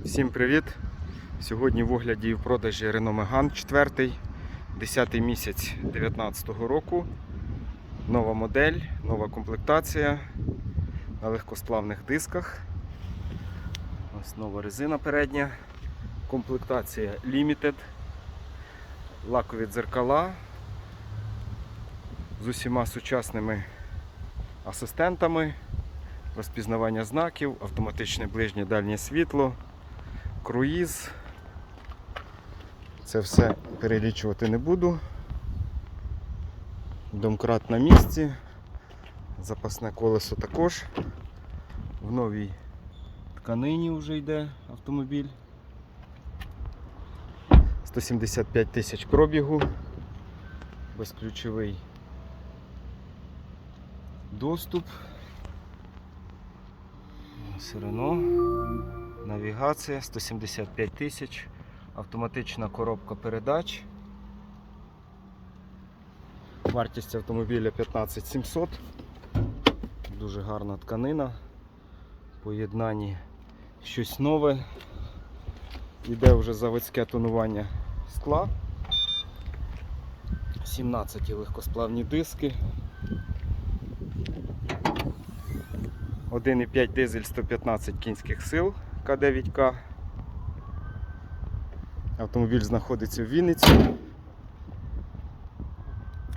Всім привіт! Сьогодні в огляді і в продажі Renault Megane 4, 10 місяць 2019 року. Нова модель, нова комплектація на легкосплавних дисках. Ось нова резина передня. Комплектація Limited. Лакові дзеркала з усіма сучасними асистентами, розпізнавання знаків, автоматичне ближнє дальнє світло круїз. Це все перелічувати не буду. Домкрат на місці. Запасне колесо також. В новій тканині вже йде автомобіль. 175 тисяч пробігу. Безключовий доступ. Одно. Навігація 175 тисяч, автоматична коробка передач. Вартість автомобіля 15 700. Дуже гарна тканина. Поєднанні щось нове. Іде вже заводське тонування скла. 17 легкосплавні диски. 1,5 дизель 115 кінських сил К9К. Автомобіль знаходиться в Вінниці.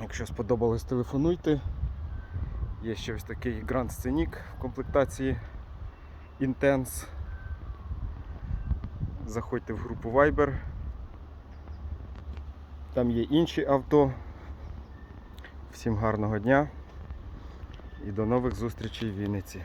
Якщо сподобалось, телефонуйте. Є ще ось такий Grand Scenic в комплектації Intense. Заходьте в групу Viber. Там є інші авто. Всім гарного дня і до нових зустрічей в Вінниці.